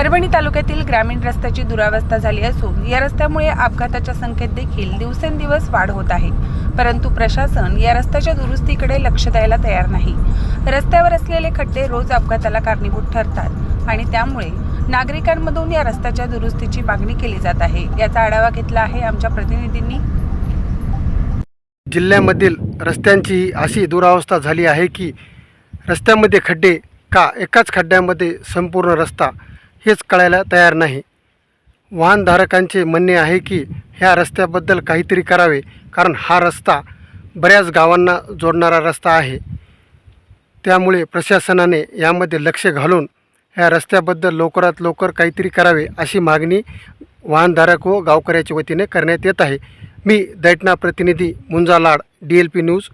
परभणी तालुक्यातील ग्रामीण रस्त्याची दुरावस्था झाली असून या रस्त्यामुळे अपघाताच्या संख्येत देखील दिवसेंदिवस वाढ होत आहे. परंतु प्रशासन या रस्त्याच्या दुरुस्तीकडे लक्ष द्यायला तयार नाही. रस्त्यावर असलेले खड्डे रोज अपघाताला कारणीभूत ठरतात आणि त्यामुळे नागरिकांमधून या रस्त्याच्या दुरुस्तीची मागणी केली जात आहे. याचा आढावा घेतला आहे आमच्या प्रतिनिधींनी. जिल्ह्यामधील रस्त्यांची अशी दुरावस्था झाली आहे की रस्त्यामध्ये खड्डे का एकाच खड्ड्यामध्ये संपूर्ण रस्ता हेच कळायला तयार नाही. वाहनधारकांचे म्हणणे आहे की ह्या रस्त्याबद्दल काहीतरी करावे कारण हा रस्ता बऱ्याच गावांना जोडणारा रस्ता आहे. त्यामुळे प्रशासनाने यामध्ये लक्ष घालून ह्या रस्त्याबद्दल लवकरात लवकर काहीतरी करावे अशी मागणी वाहनधारक व गावकऱ्याच्या वतीने करण्यात येत आहे. मी दैटना प्रतिनिधी Munja Lad D L P news